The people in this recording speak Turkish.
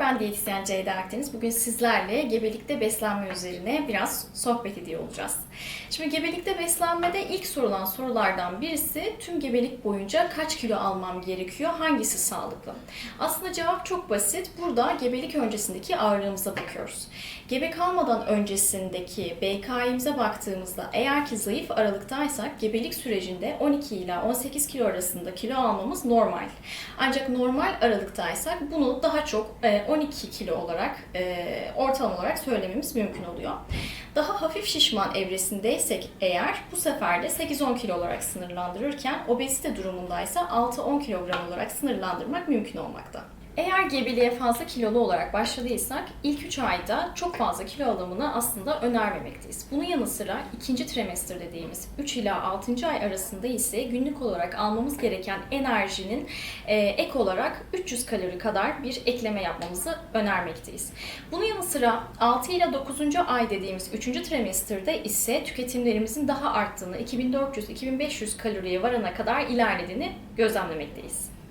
ben diyetisyen Ceyda Akdeniz. Bugün sizlerle gebelikte beslenme üzerine biraz sohbet ediyor olacağız. Şimdi gebelikte beslenmede ilk sorulan sorulardan birisi tüm gebelik boyunca kaç kilo almam gerekiyor, hangisi sağlıklı? Aslında cevap çok basit. Burada gebelik öncesindeki ağırlığımıza bakıyoruz. Gebe kalmadan öncesindeki BK'imize baktığımızda eğer ki zayıf aralıktaysak gebelik sürecinde 12 ila 18 kilo arasında kilo almamız normal. Ancak normal aralıktaysak bunu daha çok e, 12 kilo olarak e, ortalama olarak söylememiz mümkün oluyor. Daha hafif şişman evresindeysek eğer bu sefer de 8-10 kilo olarak sınırlandırırken obezite durumundaysa 6-10 kilogram olarak sınırlandırmak mümkün olmakta. Eğer gebeliğe fazla kilolu olarak başladıysak ilk 3 ayda çok fazla kilo alımını aslında önermemekteyiz. Bunun yanı sıra ikinci trimester dediğimiz 3 ila 6. ay arasında ise günlük olarak almamız gereken enerjinin e, ek olarak 300 kalori kadar bir ekleme yapmamızı önermekteyiz. Bunun yanı sıra 6 ila 9. ay dediğimiz 3. trimesterde ise tüketimlerimizin daha arttığını, 2400-2500 kaloriye varana kadar ilerlediğini gözlemlemekteyiz.